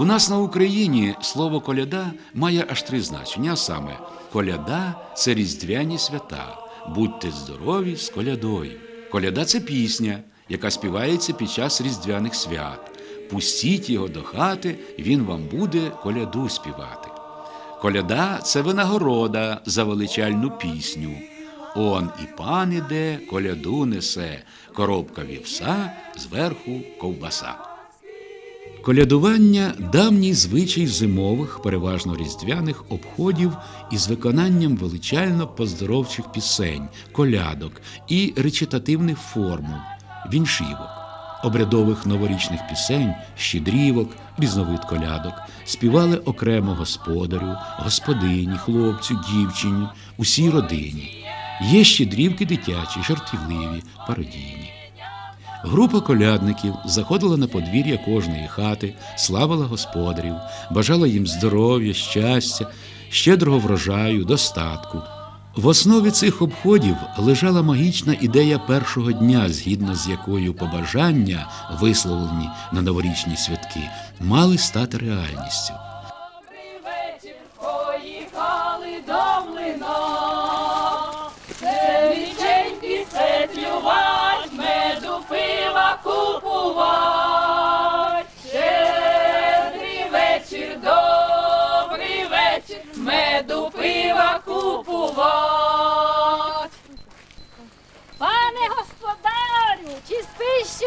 У нас на Україні слово коляда має аж три значення. А саме коляда це різдвяні свята. Будьте здорові з колядою. Коляда це пісня, яка співається під час різдвяних свят. Пустіть його до хати, він вам буде коляду співати. Коляда це винагорода за величальну пісню. Он і пан іде, коляду несе, коробка вівса, зверху ковбаса. Колядування давній звичай зимових, переважно різдвяних обходів із виконанням величально поздоровчих пісень, колядок і речитативних формул, віншівок, обрядових новорічних пісень, щедрівок, різновид колядок, співали окремо господарю, господині, хлопцю, дівчині, усій родині. Є щедрівки дитячі, жартівливі, пародійні. Група колядників заходила на подвір'я кожної хати, славила господарів, бажала їм здоров'я, щастя, щедрого врожаю, достатку. В основі цих обходів лежала магічна ідея першого дня, згідно з якою побажання, висловлені на новорічні святки, мали стати реальністю.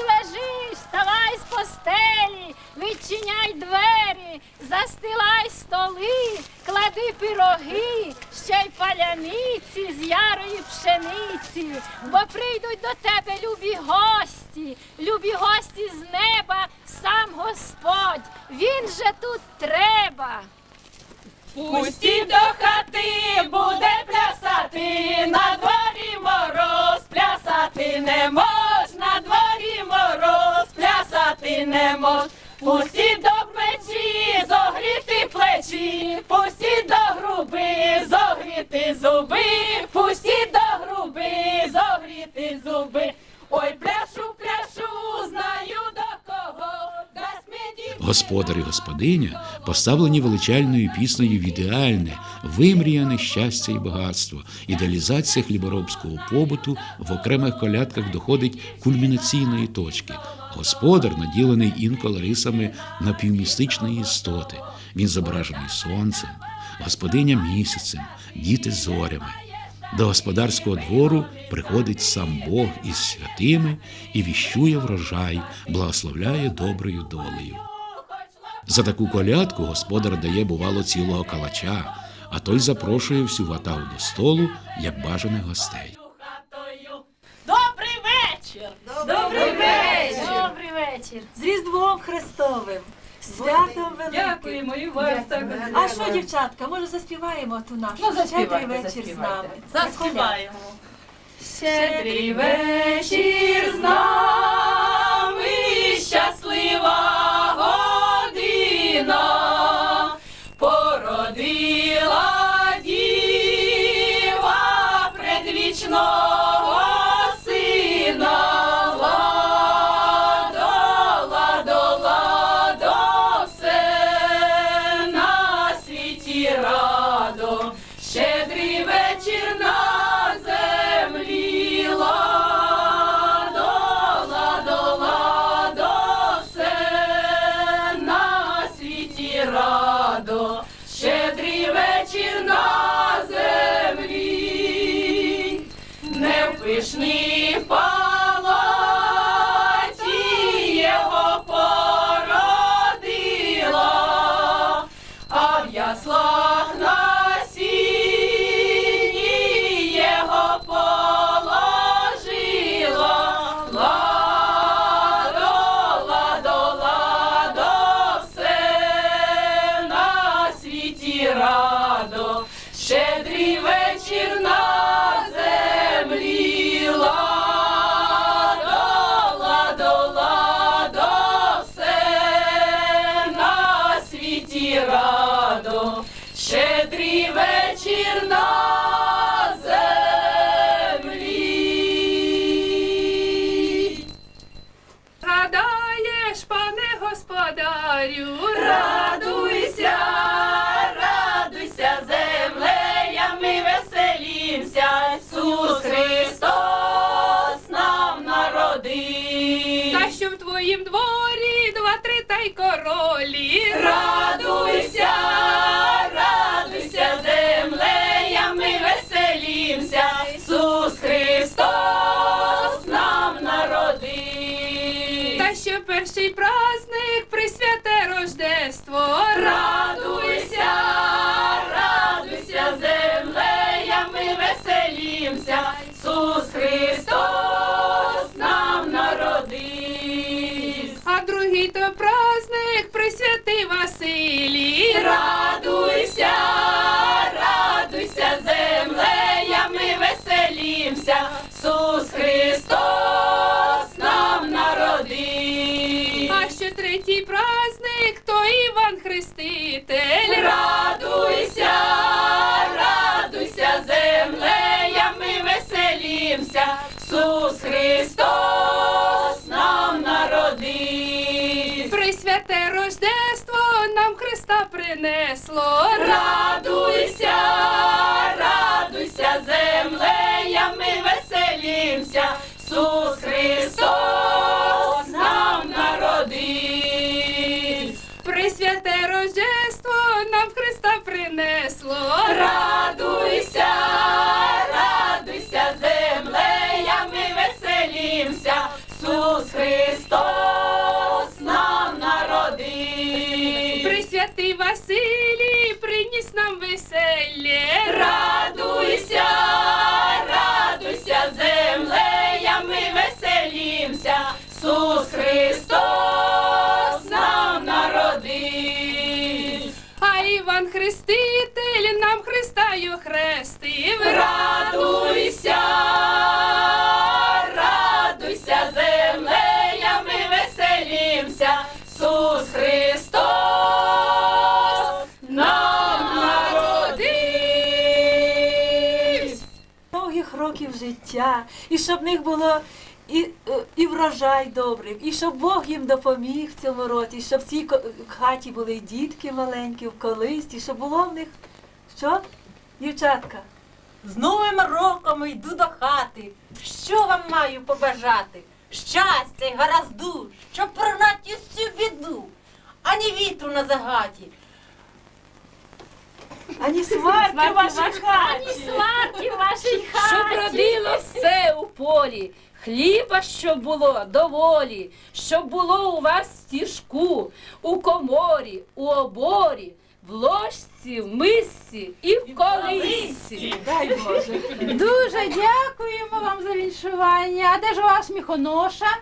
Лежиш, вставай з постелі, відчиняй двері, застилай столи, клади пироги, ще й паляниці з ярої пшениці, бо прийдуть до тебе любі гості, любі гості з неба, сам Господь, він же тут треба. Пустіть до хати, буде плясати, на дворі мороз, плясати не мож, на дворі мороз, плясати не мож. Пустіть до печі, зогріти плечі, пусті до груби, зогріти зуби, пусті до груби, зогріти зуби. Ой, пляшу, пляшу, знаю Господар і господиня поставлені величальною піснею в ідеальне, вимріяне щастя і багатство. Ідеалізація хліборобського побуту в окремих колядках доходить кульмінаційної точки. Господар наділений інколи рисами напівмістичної істоти. Він зображений сонцем, господиня місяцем, діти зорями. До господарського двору приходить сам Бог із святими і віщує врожай, благословляє доброю долею. За таку колядку господар дає, бувало, цілого калача, а той запрошує всю ватагу до столу, як бажаних гостей. Добрий вечір! Добрий вечір! Добрий вечір. З Різдвом Христовим, святом великим. Дякуємо і вас так. А що, дівчатка, може заспіваємо ту нашу Ну, щедрий заспівайте, вечір з нами? заспівайте. Заспіваємо. Щедрий вечір з нами, щаслива на сіні радуйся, землея, ми веселімся, Ісус Христос нам народив. А другий то праздник присвятив Василій. Іван Хреститель. Радуйся, радуйся, землея, ми веселімся, Ісус Христос нам народив. Присвяте Рождество нам Христа принесло. Радуйся, радуйся, землея, ми веселімся, Ісус Христос принесло. Радуйся, радуйся, землея, ми веселімся, Ісус Христос нам народив. Присвятий Василій приніс нам веселье. Радуйся, радуйся, землея, ми веселімся, Ісус Христос Іван Хреститель нам Христаю хрестив. Радуйся, радуйся, землея, ми веселімся, Ісус Христос нам народив. Довгих років життя, і щоб них було і, е, і врожай добрий, і щоб Бог їм допоміг в цьому році, щоб в цій хаті були дітки маленькі в колисті, щоб було в них що? Дівчатка? З Новим роком йду до хати. Що вам маю побажати? Щастя й гаразду, щоб прогнати всю біду, ані вітру на загаті. Ані смерті в вашій Ані сварки в вашій хаті. Щоб родило все у полі, хліба, щоб було доволі, щоб було у вас в стіжку, у коморі, у оборі, в ложці, в мисці і в колисці. Дай Боже. Дуже дякуємо вам за віншування. А де ж ваш міхоноша?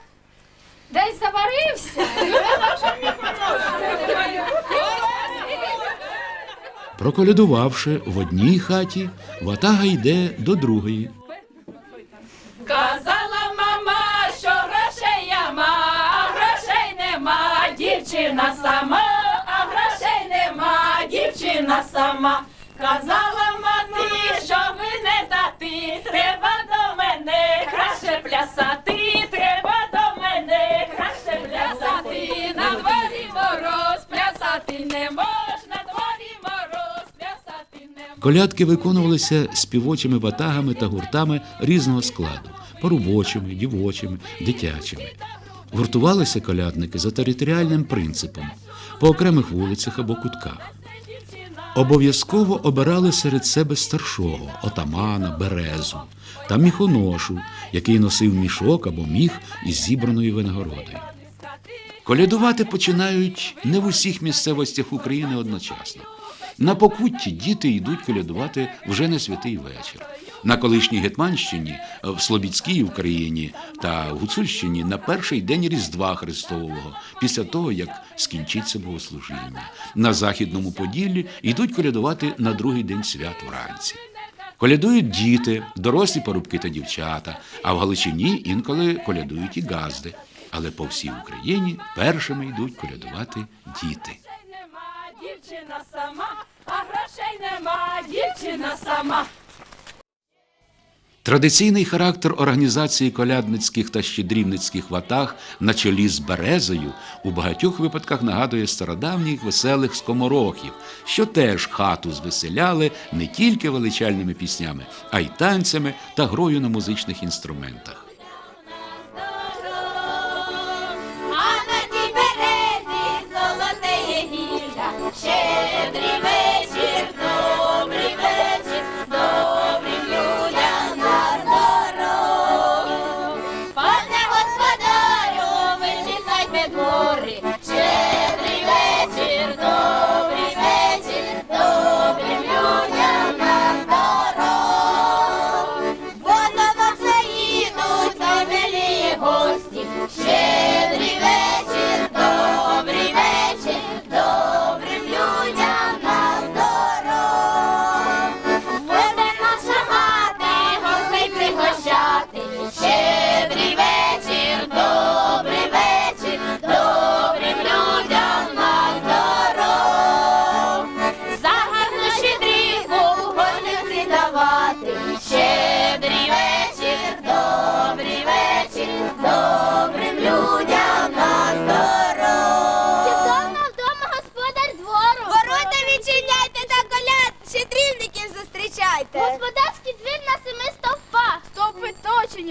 Десь заварився. Проколядувавши в одній хаті, ватага йде до другої. Дівчина сама, а грошей нема, дівчина сама. Казала мати, що ви не дати, треба до мене краще плясати, треба до мене краще плясати. На дворі мороз, плясати не можна, на дворі мороз, плясати не можна. Колядки виконувалися співочими ватагами та гуртами різного складу поробочими, дівочими, дитячими. Гуртувалися колядники за територіальним принципом по окремих вулицях або кутках. Обов'язково обирали серед себе старшого, отамана, березу та міхоношу, який носив мішок або міх із зібраною винагородою. Колядувати починають не в усіх місцевостях України одночасно. На Покутті діти йдуть колядувати вже на святий вечір. На колишній Гетманщині, в Слобідській Україні та Гуцульщині на перший день Різдва Христового, після того, як скінчиться богослужіння. На Західному Поділлі йдуть колядувати на другий день свят вранці. Колядують діти, дорослі парубки та дівчата, а в Галичині інколи колядують і газди. Але по всій Україні першими йдуть колядувати діти. Нема, дівчина сама, а грошей нема, дівчина сама. Традиційний характер організації колядницьких та щедрівницьких ватаг на чолі з березою у багатьох випадках нагадує стародавніх веселих скоморохів, що теж хату звеселяли не тільки величальними піснями, а й танцями та грою на музичних інструментах.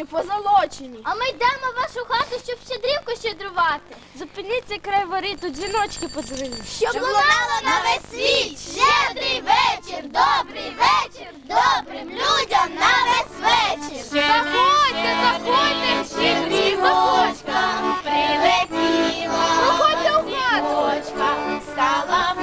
Точені, позолочені. А ми йдемо в вашу хату, щоб щедрівку щедрувати. Зупиніться край вори, тут дзвіночки подзвонили. Щоб лунало на весь світ. Щедрий вечір, добрий вечір, добрим людям на весь вечір. Заходьте, заходьте, щедрівочка прилетіла. Проходьте у хату. Стала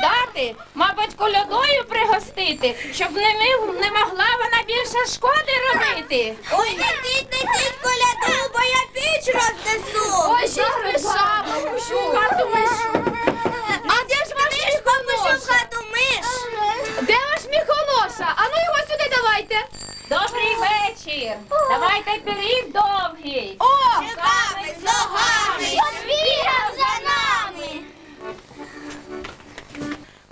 дати, мабуть, колядою пригостити, щоб не, мив- не могла вона більше шкоди робити. Ой, несіть, несіть коляду, бо я піч рознесу. Ой, ще ж миша, пущу хату мишу. А де ж миш, попишу в хату миш. Де ваш міхоноша? А ну його сюди давайте. Добрий вечір. Давайте пиріг довгий. О! Руками, з ногами, бігав за нами.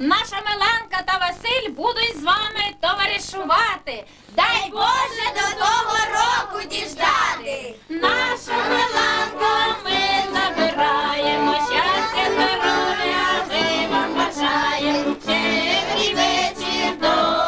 Наша Меланка та Василь будуть з вами товаришувати. Дай Боже до того року діждати. Наша Меланка, ми забираємо. Щастя, здоров'я ми вам бажаємо. Щедрий вечір, добрий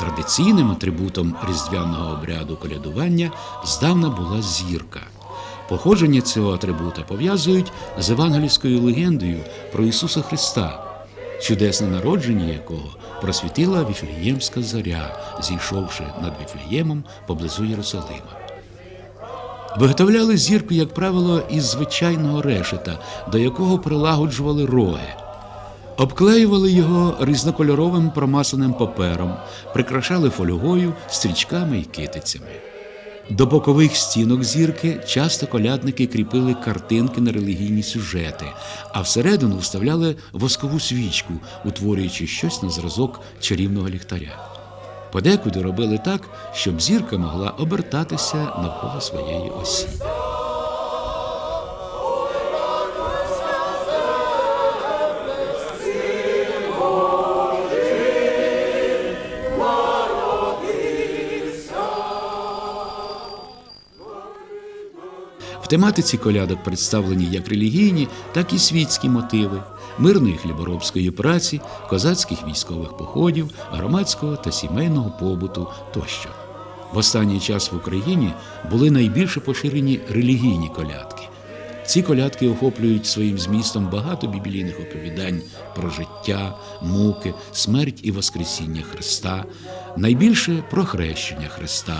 Традиційним атрибутом різдвяного обряду колядування здавна була зірка. Походження цього атрибута пов'язують з евангельською легендою про Ісуса Христа, чудесне народження якого просвітила Віфліємська зоря, зійшовши над Віфліємом поблизу Єрусалима. Виготовляли зірку, як правило, із звичайного решета, до якого прилагоджували роги. Обклеювали його різнокольоровим промасаним папером, прикрашали фольгою, стрічками і китицями. До бокових стінок зірки часто колядники кріпили картинки на релігійні сюжети, а всередину вставляли воскову свічку, утворюючи щось на зразок чарівного ліхтаря. Подекуди робили так, щоб зірка могла обертатися навколо своєї осі. Тематиці колядок представлені як релігійні, так і світські мотиви мирної хліборобської праці, козацьких військових походів, громадського та сімейного побуту тощо. В останній час в Україні були найбільше поширені релігійні колядки. Ці колядки охоплюють своїм змістом багато біблійних оповідань про життя, муки, смерть і Воскресіння Христа, найбільше про хрещення Христа,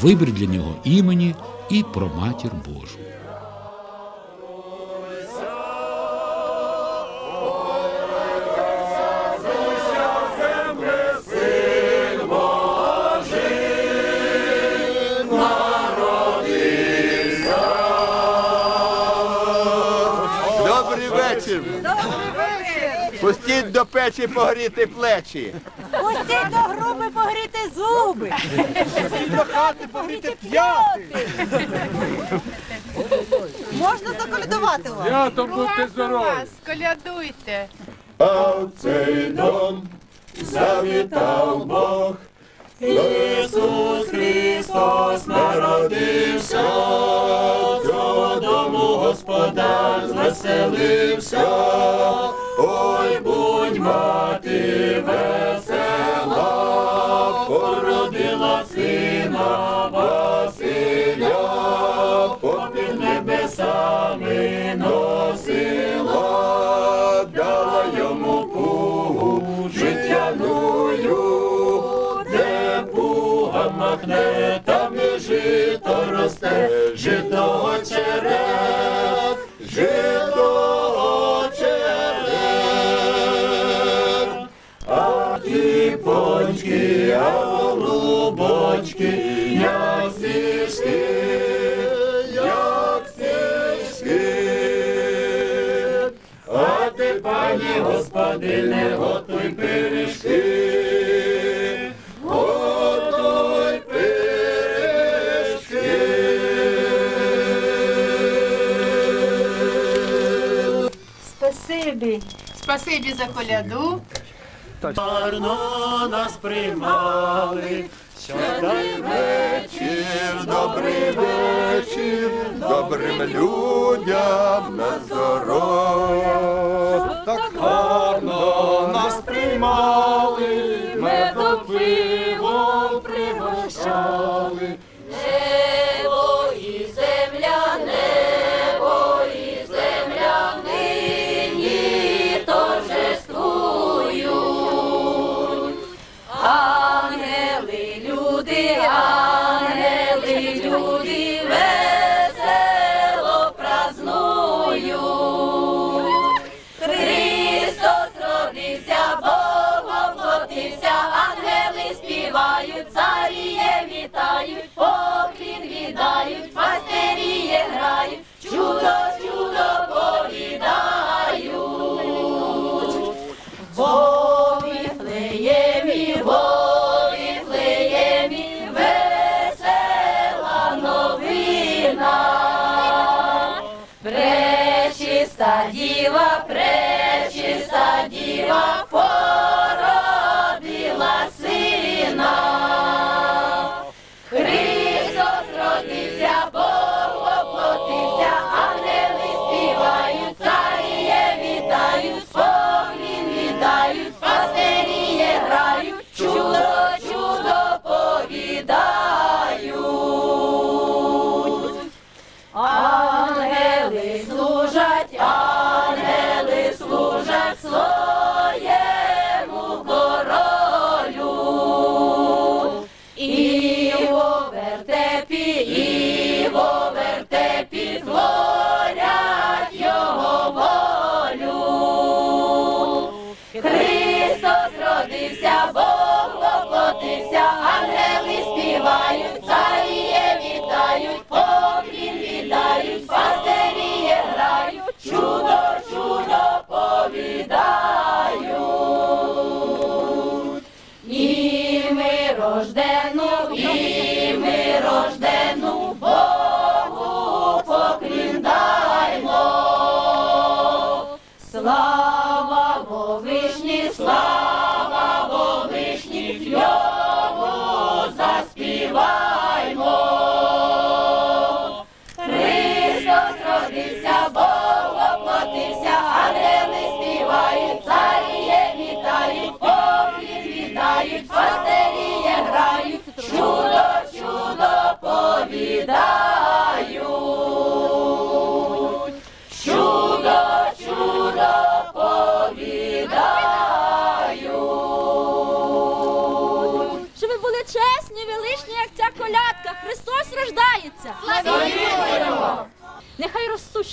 вибір для нього імені і про матір Божу. Пустіть до печі погріти плечі. Пустіть до груби погріти зуби. До хати погріти п'яти. Можна заколядувати вам? Свято будьте здорові. Колядуйте. А в цей дом завітав Бог. Ісус Христос народився, цього дому Господар звеселився. Ой, мати весела, породила сина Василя, попід небесами носила, дала йому пугу життяную, де пуга махне, там і жито росте, жито очерет, жито голубочки, як стежки, як стежки. А ти, пані господине, готуй пиріжки. Готуй пиріжки. Спасибі. Спасибі за коляду. Гарно нас приймали, щодай вечір, добрий вечір, добрим людям на здоров'я. Так гарно нас приймали,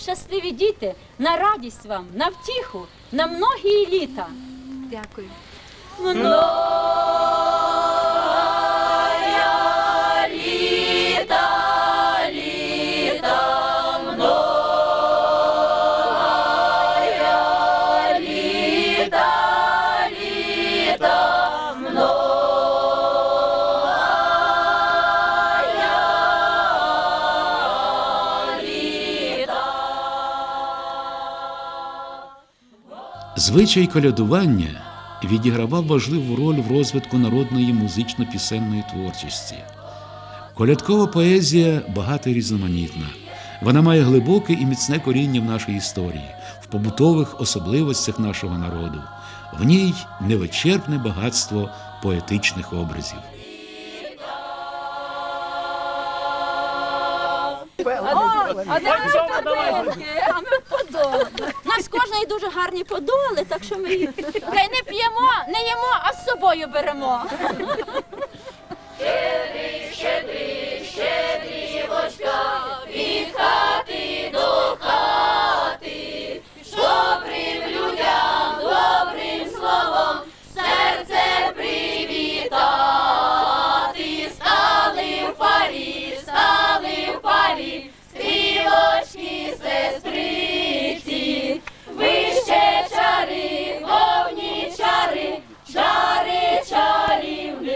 щасливі діти на радість вам, на втіху, на многії літа. Дякую. Звичай колядування відігравав важливу роль в розвитку народної музично-пісенної творчості. Колядкова поезія багата і різноманітна. Вона має глибоке і міцне коріння в нашій історії, в побутових особливостях нашого народу. В ній невичерпне багатство поетичних образів. А де? А ми подоли. У нас кожної дуже гарні подоли, так що ми їх не п'ємо, не їмо, а з собою беремо. Стрілочки сестриці, вище чари, повні чари, чари чарівниці.